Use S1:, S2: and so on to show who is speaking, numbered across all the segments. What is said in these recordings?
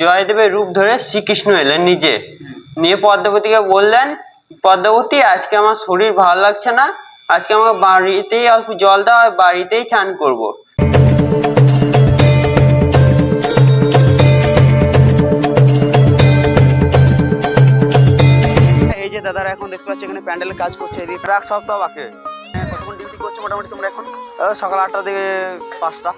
S1: জয়দেবের রূপ ধরে শ্রীকৃষ্ণ এলেন নিজে। নিয়ে পদ্মাবতীকে বললেন পদ্মাবতী আজকে আমার শরীর ভালো লাগছে না। আজকে আমাকে বাড়িতেই অল্প জল দাও, আর বাড়িতেই চান করব।
S2: এই যে দাদারা এখন দেখতে পাচ্ছি, এখানে প্যান্ডেলের কাজ করছে এদিকে। এক সপ্তাহ বাকি। কতক্ষণ ডিউটি করছ মোটামুটি তোমরা এখন? সকাল আটটা থেকে পাঁচটা।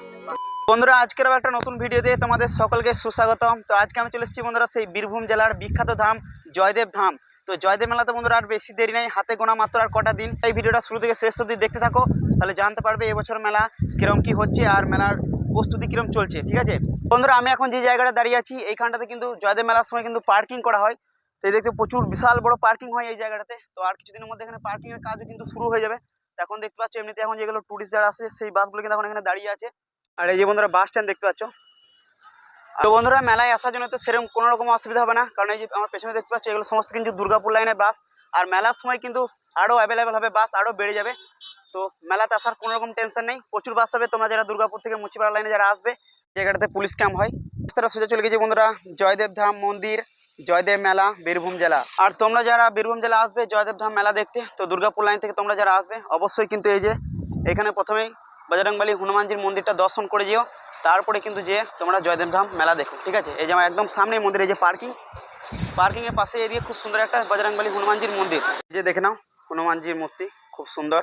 S2: বন্ধুরা, আজকের একটা নতুন ভিডিও দিয়ে তোমাদের সকলকে সুস্বাগতম। তো আজকে আমি চলে এসেছি বন্ধুরা সেই বীরভূম জেলার বিখ্যাত ধাম, জয়দেব ধাম। তো জয়দেব মেলাতে বন্ধুরা আর বেশি দেরি নাই, হাতে গোনা মাত্র আর কটা দিন। এই ভিডিওটা শুরু থেকে শেষ অবধি দেখতে থাকো, তাহলে জানতে পারবে এবছর মেলা কিরম কি হচ্ছে আর মেলার প্রস্তুতি কিরম চলছে, ঠিক আছে? বন্ধুরা, আমি এখন যে জায়গাটা দাঁড়িয়ে আছি, এইখানটাতে কিন্তু জয়দেব মেলার সময় কিন্তু পার্কিং করা হয়। তো এই দেখতে প্রচুর বিশাল বড় পার্কিং হয় এই জায়গাটাতে। তো আর কিছুদিনের মধ্যে এখানে পার্কিং এর কাজও কিন্তু শুরু হয়ে যাবে। এখন দেখতে পাচ্ছ, এমনিতে এখন যেগুলো টুরিস্ট যারা আসে, সেই বাসগুলো কিন্তু এখন এখানে দাঁড়িয়ে আছে। আর এই যে বন্ধুরা বাস স্ট্যান্ড দেখতে পাচ্ছ? তো বন্ধুরা, মেলায় আসার জন্য তো সেরকম কোনো রকম অসুবিধা হবে না, কারণ এই যে আমার পেছনে দেখতে পাচ্ছ, এগুলো সমস্ত কিন্তু দুর্গাপুর লাইনের বাস আর মেলার সময় কিন্তু আরও অ্যাভেলেবেল হবে বাস আরও বেড়ে যাবে। তো মেলাতে আসার কোনো রকম টেনশন নেই, প্রচুর বাস হবে, তোমরা যারা দুর্গাপুর থেকে মুচিপাড়া লাইনে যারা আসবে জায়গাটাতে পুলিশ ক্যাম্প হয় তারা সোজা চলে গেছে বন্ধুরা, জয়দেব ধাম মন্দির, জয়দেব মেলা, বীরভূম জেলা। আর তোমরা যারা বীরভূম জেলা আসবে, জয়দেব ধাম মেলা দেখতে, তো দুর্গাপুর লাইন থেকে তোমরা যারা আসবে, অবশ্যই কিন্তু এই যে, এখানে প্রথমেই বজরংবলী হনুমানজির মন্দিরটা দর্শন করে যেও। তারপরে কিন্তু যে তোমরা জয়দেব ধাম মেলা দেখো, ঠিক আছে? এই যে আমার একদম সামনে মন্দির যে পার্কিং পার্কিংয়ের পাশে এদিকে খুব সুন্দর একটা বজরংবলী হনুমানজির মন্দির। যে দেখে নাও, হনুমানজির মূর্তি, খুব সুন্দর।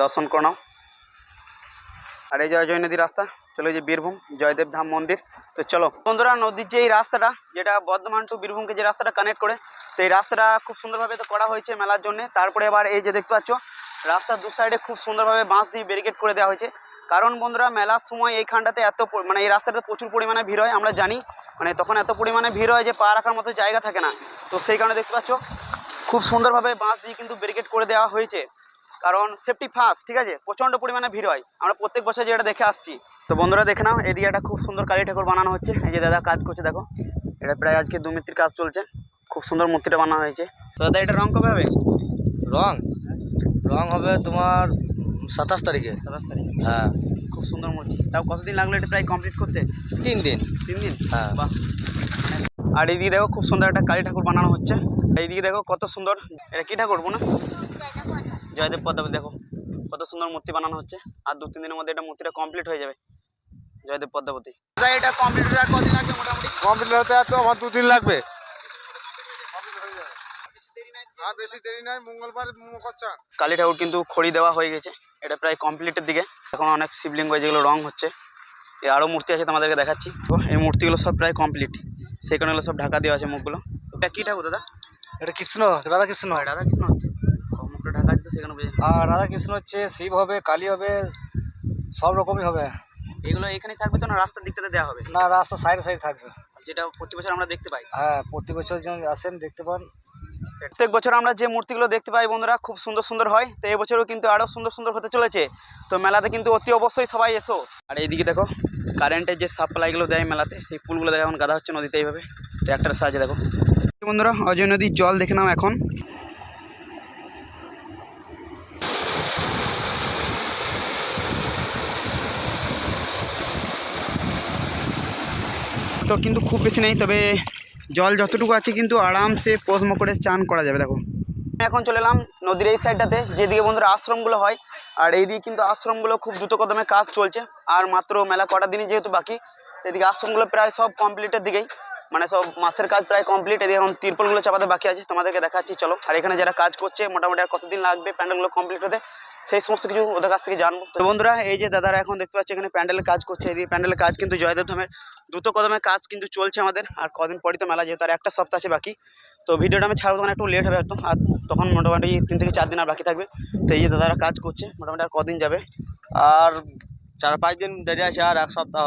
S2: দর্শন করে নাও। আর এই যে অজয় নদী রাস্তা, চলো যে বীরভূম জয়দেব ধাম মন্দির। তো চলো। বন্ধুরা, নদীর যে এই রাস্তাটা, যেটা বর্ধমান টু বীরভূমকে যে রাস্তাটা কানেক্ট করে, তো এই রাস্তাটা খুব সুন্দরভাবে তো করা হয়েছে মেলার জন্য। তারপরে আবার এই যে দেখতে পাচ্ছ রাস্তার দু সাইডে খুব সুন্দরভাবে বাঁশ দিয়ে ব্যারিকেড করে দেওয়া হয়েছে। কারণ বন্ধুরা, মেলার সময় এইখানটাতে এত মানে এই রাস্তাটা প্রচুর পরিমাণে ভিড় হয়, আমরা জানি। মানে তখন এত পরিমাণে ভিড় হয় যে পা রাখার মতো জায়গা থাকে না। তো সেই কারণে দেখতে পাচ্ছ, খুব সুন্দরভাবে বাঁশ দিয়ে কিন্তু ব্যারিকেড করে দেওয়া হয়েছে। কারণ সেফটি ফার্স্ট ঠিক আছে? প্রচণ্ড পরিমাণে ভিড় হয়। আমরা প্রত্যেক বছর যেটা দেখে আসছি। তো বন্ধুরা, দেখে নাও এদিকে একটা খুব সুন্দর কালী ঠাকুর বানানো হচ্ছে। এই যে দাদা কাজ করছে, দেখো। এটা প্রায় আজকে দু মিত্রির কাজ চলছে। খুব সুন্দর মূর্তিটা বানানো হয়েছে। তো দাদা, এটা রং কবে হবে?
S3: রং? রং হবে তোমার সাতাশ তারিখে।
S2: সাতাশ তারিখ।
S3: হ্যাঁ।
S2: খুব সুন্দর মূর্তি তাও কতদিন লাগল এটা প্রায় কমপ্লিট করতে?
S3: তিন দিন।
S2: তিন দিন?
S3: হ্যাঁ।
S2: বাহ। আর এইদিকে দেখো খুব সুন্দর একটা কালী ঠাকুর বানানো হচ্ছে। এইদিকে দেখো কত সুন্দর। এটা কী ঠাকুর বোনা জয়দেব পদ্মাবতী দেখো। কত সুন্দর মূর্তি বানানো হচ্ছে। আর দু তিন দিনের মধ্যে এটা মূর্তিটা কমপ্লিট হয়ে যাবে। জয়দেব পদ্মাবতী দাদা এটা কমপ্লিট হতে আর কদিন লাগবে মোটামুটি?
S4: কমপ্লিট হতে আর তো আমার দু দিন লাগবে। আর বেশি দেরি নাই মঙ্গলবার
S2: কালী ঠাকুর কিন্তু খড়ি দেওয়া হয়ে গেছে এটা প্রায় কমপ্লিটের দিকে। এখন অনেক শিবলিঙ্গ যেগুলো রং হচ্ছে এই আরও মূর্তি আছে তোমাদেরকে দেখাচ্ছি। তো এই মূর্তিগুলো সব প্রায় কমপ্লিট সেই কারণে সব ঢাকা দেওয়া আছে মুখগুলো। এটা কী ঠাকুর দাদা?
S3: এটা কৃষ্ণ রাধা কৃষ্ণ।
S2: রাধা কৃষ্ণ হচ্ছে। মুখটা ঢাকা আছে তো সেখানে বুঝে
S3: আর রাধা কৃষ্ণ হচ্ছে শিব হবে কালী হবে সব রকমই হবে।
S2: এগুলো এখানেই থাকবে তো না রাস্তার দিকটাতে দেওয়া হবে?
S3: না রাস্তা সাইড সাইড থাকবে।
S2: যেটা প্রতি বছর আমরা দেখতে পাই।
S3: হ্যাঁ প্রতি বছর যেন আসেন দেখতে পান।
S2: প্রত্যেক বছর আমরা যে মূর্তিগুলো দেখতে পাই বন্ধুরা, খুব সুন্দর সুন্দর হয়। তো এবছরও কিন্তু আরও সুন্দর সুন্দর হতে চলেছে। তো মেলাতে কিন্তু অতি অবশ্যই সবাই এসো। আর এইদিকে দেখো কারেন্টের যে সাপ্লাইগুলো দেয় মেলাতে, সেই পুলগুলো দেখো এখন গাদা হচ্ছে নদীতে এইভাবে। ট্র্যাক্টরের সাহায্যে দেখো। বন্ধুরা, অজয় নদীর জল দেখে নাও এখন। তো কিন্তু খুব বেশি নেই, তবে জল যতটুকু আছে কিন্তু আরামসে পোষম করে চান করা যাবে, দেখো। এখন চলে এলাম নদীর এই সাইডটাতে যেদিকে বন্ধুরা আশ্রমগুলো হয়, আর এইদিকে কিন্তু আশ্রমগুলো খুব দ্রুত কদমে কাজ চলছে, আর মাত্র মেলা কটা দিনই যেহেতু বাকি, এদিকে আশ্রমগুলো প্রায় সব কমপ্লিটের দিকেই মানে সব মাসের কাজ প্রায় কমপ্লিট এদিকে এখন তিরপলগুলো চাপাতে বাকি আছে, তোমাদেরকে দেখাচ্ছি, চলো। আর এখানে যারা কাজ করছে, মোটামুটি আর কতদিন লাগবে, প্যান্ডেলগুলো কমপ্লিট হতে সেই সমস্ত কিছু ওদের কাছ থেকে জানব। তো বন্ধুরা এই যে দাদারা এখন দেখতে পাচ্ছি এখানে প্যান্ডেলের কাজ করছে। এদিকে প্যান্ডেলের কাজ কিন্তু জয়দেব ধামের দ্রুত কদমে কাজ কিন্তু চলছে আমাদের। আর কদিন পরই তো মেলা যেহেতু আর একটা সপ্তাহ আছে বাকি। তো ভিডিওটা আমি ছাড়বো তখন একটু লেট হবে একদম। আর তখন মোটামুটি তিন থেকে চার দিন আর বাকি থাকবে। তো এই যে দাদারা কাজ করছে মোটামুটি আর কদিন যাবে।
S4: আর চার পাঁচ দিন দেরি আছে আর এক সপ্তাহ।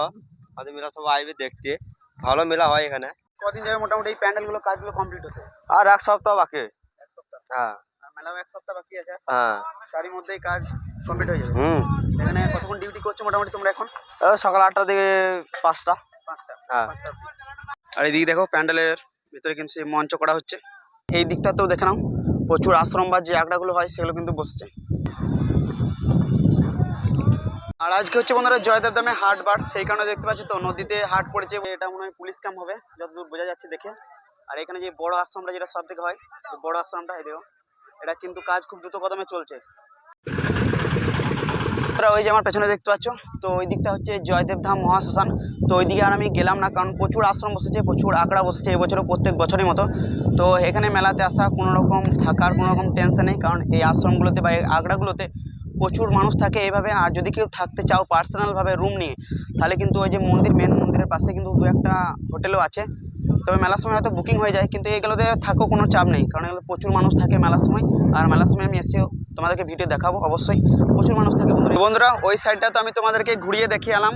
S4: আমাদের মেলা সব আসবে দেখতে। ভালো মেলা হয় এখানে।
S2: কদিন যাবে মোটামুটি এই প্যান্ডেলগুলো কাজগুলো কমপ্লিট হচ্ছে
S4: আর এক সপ্তাহ বাকি।
S2: এক সপ্তাহ।
S4: হ্যাঁ।
S2: মেলাও এক সপ্তাহ বাকি আছে।
S4: হ্যাঁ।
S2: তারই মধ্যেই কাজ কমপ্লিট হয়ে যাবে।
S4: হুম।
S2: এখানে কতক্ষণ ডিউটি করছ মোটামুটি তোমরা এখন?
S4: সকাল আটটা থেকে পাঁচটা।
S2: পাঁচটা।
S4: হ্যাঁ।
S2: আর এইদিকে দেখো প্যান্ডেলের ভিতরে কিন্তু সেই মঞ্চ করা হচ্ছে। এই দিকটাতেও দেখে নাও প্রচুর আশ্রম বা যে আখড়াগুলো হয় সেগুলো কিন্তু বসছে। আর আজকে হচ্ছে বন্ধুরা জয়দেব দামে হাট বার সেই কারণে দেখতে পাচ্ছি তো নদীতে হাট পড়েছে এটা মনে হয় পুলিশ ক্যাম্প হবে যতদূর বোঝা যাচ্ছে দেখে। আর এখানে যে বড় আশ্রমটা যেটা সব থেকে হয় বড় আশ্রমটা এই দেখো। এটা কিন্তু কাজ খুব দ্রুত কদমে চলছে। বন্ধুরা, ওই যে আমার পেছনে দেখতে পাচ্ছ তো ওই দিকটা হচ্ছে জয়দেব ধাম মহাশ্মশান। তো ওই দিকে আর আমি গেলাম না কারণ প্রচুর আশ্রম বসেছে প্রচুর আঁকড়া বসেছে এবছরও প্রত্যেক বছরের মতো। তো এখানে মেলাতে আসা কোনো রকম থাকার কোনো রকম টেনশন নেই কারণ এই আশ্রমগুলোতে বা এই আঁকড়াগুলোতে প্রচুর মানুষ থাকে এইভাবে আর যদি কেউ থাকতে চাও পার্সোনালভাবে রুম নিয়ে তাহলে কিন্তু ওই যে মন্দির মেন মন্দিরের পাশে কিন্তু দু একটা হোটেলও আছে। তবে মেলার সময় হয়তো বুকিং হয়ে যায়, কিন্তু এগুলোতে থাকো কোনো চাপ নেই। কারণ এগুলো প্রচুর মানুষ থাকে মেলার সময়, আর মেলার সময় আমি এসেও তোমাদেরকে ভিডিও দেখাবো, অবশ্যই প্রচুর মানুষ থাকে বন্ধুরা। বন্ধুরা, ওই সাইডটা তো আমি তোমাদেরকে ঘুরিয়ে দেখিয়ে এলাম।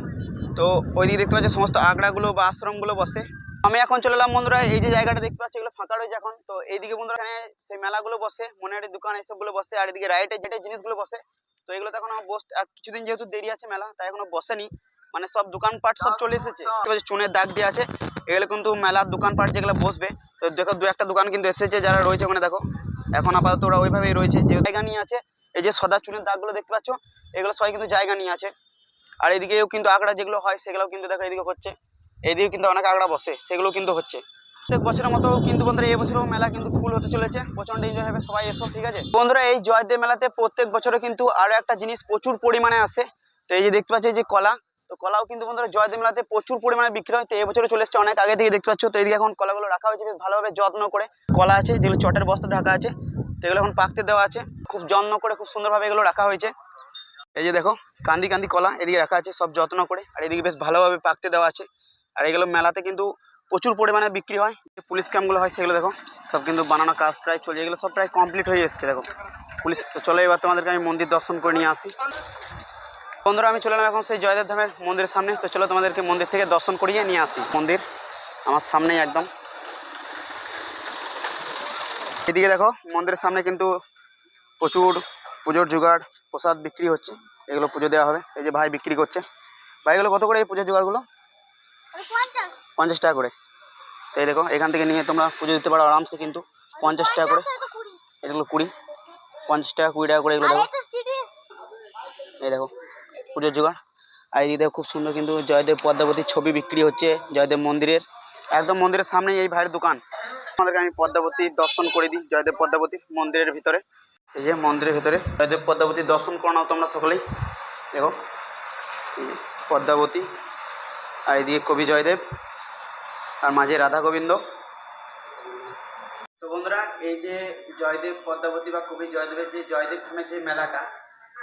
S2: তো ওই দিকে দেখতে পাচ্ছি সমস্ত আগ্রাগুলো বা আশ্রমগুলো বসে। আমি এখন চলে এলাম বন্ধুরা, এই যে জায়গাটা দেখতে পাচ্ছি, এগুলো ফাঁকা রয়েছে এখন। তো এইদিকে বন্ধুরা এখানে সেই মেলাগুলো বসে মনের দোকান এইসবগুলো বসে, আর এদিকে রাইটে যেটা জিনিসগুলো বসে, তো এগুলো তো এখনও বস, আর কিছুদিন যেহেতু দেরি আছে মেলা, তাই এখনও বসেনি। মানে সব দোকানপাট সব চলে এসেছে। চুনের দাগ দিয়ে আছে। এগুলো কিন্তু মেলার দোকানপাট যেগুলো বসবে, তো দেখো দু একটা দোকান কিন্তু এসেছে যারা রয়েছে ওখানে দেখো। এখন আপাতত ওরা ওইভাবেই রয়েছে যে জায়গা নিয়ে আছে, এই যে সদা চুনের দাগগুলো দেখতে পাচ্ছ, এগুলো সবাই কিন্তু জায়গা নিয়ে আছে। আর এদিকেও কিন্তু আঁকড়া যেগুলো হয়, সেগুলোও কিন্তু দেখো এদিকে হচ্ছে। এদিকেও কিন্তু অনেক আঁকড়া বসে সেগুলো কিন্তু হচ্ছে। প্রত্যেক বছরের মতো কিন্তু বন্ধুরা, এই বছরও মেলা কিন্তু ফুল হতে চলেছে প্রচণ্ড এনজয় হবে সবাই এসো, ঠিক আছে? বন্ধুরা, এই জয়দেব মেলাতে প্রত্যেক বছরে কিন্তু আরও একটা জিনিস প্রচুর পরিমাণে আসে। তো এই যে দেখতে পাচ্ছি যে কলা তো কলাও কিন্তু বন্ধুরা জয়দেব মেলাতে প্রচুর পরিমাণে বিক্রি হয়। তো এই বছরে চলে এসছে অনেক আগে থেকে দেখতে পাচ্ছ। তো এদিকে এখন কলাগুলো রাখা হয়েছে, বেশ ভালোভাবে যত্ন করে কলা আছে, যেগুলো চটের বস্তা ঢাকা আছে, তো এগুলো এখন পাকতে দেওয়া আছে। খুব যত্ন করে, খুব সুন্দরভাবে এগুলো রাখা হয়েছে। এই যে দেখো, কান্দি কান্দি কলা এদিকে রাখা আছে, সব যত্ন করে, আর এদিকে বেশ ভালোভাবে পাকতে দেওয়া আছে। আর এগুলো মেলাতে কিন্তু প্রচুর পরিমাণে বিক্রি হয়। পুলিশ ক্যাম্পগুলো হয় সেগুলো দেখো, সব কিন্তু বানানো কাজ প্রায় চলছে। এগুলো সব প্রায় কমপ্লিট হয়ে এসছে, দেখো। পুলিশ চলো এবার তোমাদেরকে আমি মন্দির দর্শন করে নিয়ে আসি। বন্ধুরা আমি চলে এলাম এখন সেই জয়দেব ধামের মন্দিরের সামনে। তো চলো তোমাদেরকে মন্দির থেকে দর্শন করিয়ে নিয়ে আসি। মন্দির আমার সামনেই একদম। এদিকে দেখো মন্দিরের সামনে কিন্তু প্রচুর পুজোর জোগাড় প্রসাদ বিক্রি হচ্ছে। এগুলো পুজো দেওয়া হবে। এই যে ভাই বিক্রি করছে। ভাই এগুলো কত করে এই পুজোর জোগাড়গুলো? পঞ্চাশ। টাকা করে। তো এই দেখো এখান থেকে নিয়ে তোমরা পুজো দিতে পারো আরামসে কিন্তু। পঞ্চাশ টাকা করে। এগুলো কুড়ি। পঞ্চাশ টাকা কুড়ি টাকা করে এগুলো দেখো এই দেখো। পুজোর জোগাড়। আর এই দেখো খুব সুন্দর কিন্তু জয়দেব পদ্মাবতীর ছবি বিক্রি হচ্ছে, জয়দেব মন্দিরের। একদম মন্দিরের সামনেই এই ভাইয়ের দোকান। আমাদেরকে আমি পদ্মাবতীর দর্শন করে দিই, জয়দেব পদ্মাবতীর মন্দিরের ভিতরে। এই যে মন্দিরের ভিতরে জয়দেব পদ্মাবতীর দর্শন করে নাও তোমরা সকলেই। দেখো পদ্মাবতী, আর এদিকে কবি জয়দেব, আর মাঝে রাধা গোবিন্দ। তো বন্ধুরা, এই যে জয়দেব পদ্মাবতী বা কবি জয়দেবের যে জয়দেব ধামের যে মেলাটা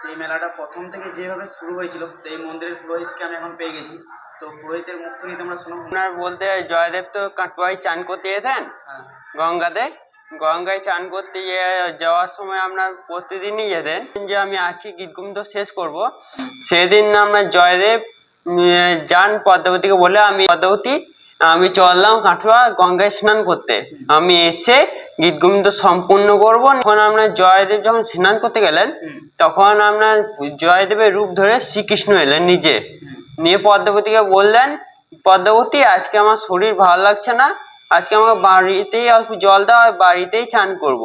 S2: সেই মেলাটা প্রথম থেকে যেভাবে শুরু হয়েছিল তো এই মন্দিরের পুরোহিতকে আমি এখন পেয়ে গেছি। তো পুরোহিতের মুখ থেকে তোমরা শোনো।
S1: আপনার বলতে জয়দেব তো কাটোয়ায় চান করতে যেতেন?
S2: হ্যাঁ।
S1: গঙ্গাতে? গঙ্গায় চান করতে যাওয়ার সময় আপনার প্রতিদিনই যেতেন। যে আমি আছি গীতগুম তো শেষ করব। সেদিন আমরা জয়দেব যান পদ্মাবতীকে বলে আমি পদ্মাবতী আমি চললাম কাঠুয়া গঙ্গায় স্নান করতে। আমি এসে গীত গোবিন্দ সম্পূর্ণ করব। তখন আপনার জয়দেব যখন স্নান করতে গেলেন, তখন আপনার জয়দেবের রূপ ধরে শ্রীকৃষ্ণ এলেন নিজে। নিয়ে পদ্মাবতীকে বললেন পদ্মাবতী আজকে আমার শরীর ভালো লাগছে না। আজকে আমাকে বাড়িতেই অল্প জল দেওয়া বাড়িতেই চান করব।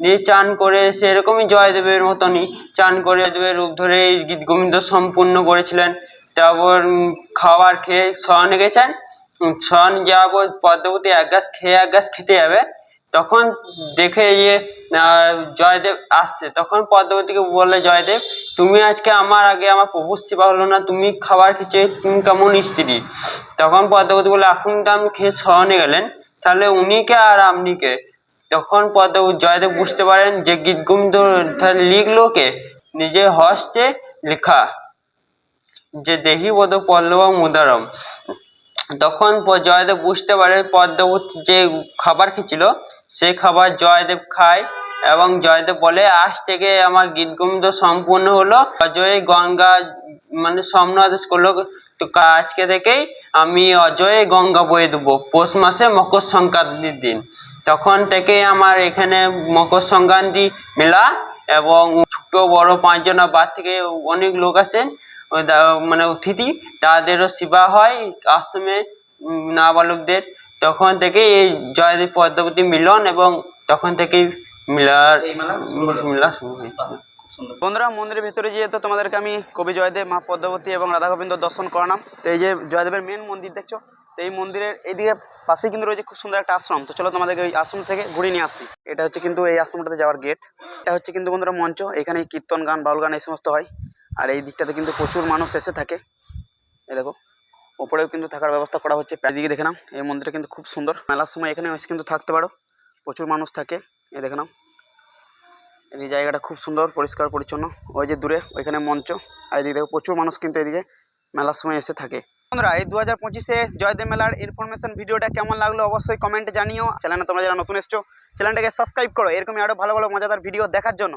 S1: দিয়ে চান করে সেরকমই জয়দেবের মতনই চান করে জয়দেবের রূপ ধরে গীত গোবিন্দ সম্পূর্ণ করেছিলেন। তারপর খাবার খেয়ে শয়নে গেছেন। যাওয়ার পর পদ্মাবতী এক গাছ খেয়ে এক গাছ খেতে যাবে তখন দেখে যে জয়দেব আসছে তখন পদ্মাবতীকে বললে জয়দেব তুমি আজকে আমার আগে আমার প্রভুর সেবা হলো না তুমি খাবার খেয়েছো তুমি কেমন স্ত্রী তখন পদ্মাবতী বলে এখন তো আমি খেয়ে শয়নে গেলেন তাহলে উনি কে আর আপনি কে তখন পদ্মাবতী জয়দেব বুঝতে পারেন যে গীত গোবিন্দ তাহলে লিখলো কে নিজের হস্তে লেখা যে দেহি বোধ পল্লব মুদারম তখন জয়দেব বুঝতে পারে পদ্মাবতী যে খাবার খেয়েছিল সেই খাবার জয়দেব খায় এবং জয়দেব বলে, আজ থেকে আমার গীত গোবিন্দ সম্পূর্ণ হলো। অজয়, গঙ্গা মানে স্বপ্ন আদেশ করল। আজকে থেকেই আমি অজয় গঙ্গা বয়ে দেবো। পৌষ মাসে মকর সংক্রান্তির দিন। তখন থেকে আমার এখানে মকর সংক্রান্তি মেলা এবং ছোট, বড় পাঁচজনা বাদ থেকে অনেক লোক আসেন। মানে অতিথি তাদেরও সেবা হয় আশ্রমে নাবালকদের। তখন থেকে এই জয়দেব পদ্মাবতী মিলন এবং তখন থেকেই মিলার।
S2: মেলা শুরু
S1: হয়েছিল।
S2: বন্ধুরা মন্দিরের ভিতরে যেহেতু তোমাদেরকে আমি কবি জয়দেব মা পদ্মাবতী এবং রাধা গোবিন্দ দর্শন করালাম তো এই যে জয়দেবের মেন মন্দির দেখছ তো এই মন্দিরের এইদিকে পাশেই কিন্তু রয়েছে খুব সুন্দর একটা আশ্রম। তো চলো তোমাদেরকে ওই আশ্রম থেকে ঘুরে নিয়ে আসি। এটা হচ্ছে কিন্তু এই আশ্রমটাতে যাওয়ার গেট এটা হচ্ছে কিন্তু বন্ধুরা মঞ্চ এখানে কীর্তন গান বাউল গান এই সমস্ত হয়। আর এই দিকটাতে কিন্তু প্রচুর মানুষ এসে থাকে। এই দেখো, ওপরেও কিন্তু থাকার ব্যবস্থা করা হচ্ছে। এদিকে দেখে নাও, এই মন্দিরটা কিন্তু খুব সুন্দর। মেলার সময় এখানে এসে কিন্তু থাকতে পারো। প্রচুর মানুষ থাকে। এই দেখে নাও, এই জায়গাটা খুব সুন্দর, পরিষ্কার, পরিচ্ছন্ন। ওই যে দূরে, ওইখানে মঞ্চ। আর এদিকে দেখো, প্রচুর মানুষ কিন্তু এদিকে মেলার সময় এসে থাকে। বন্ধুরা, এই দু হাজার পঁচিশে জয়দেব মেলার ইনফরমেশন ভিডিওটা কেমন লাগল অবশ্যই কমেন্টে জানিও। চ্যানেলে তোমরা যারা নতুন এসছো চ্যানেলটাকে সাবস্ক্রাইব করো। এরকমই আরও ভালো ভালো, মজাদার ভিডিও দেখার জন্য।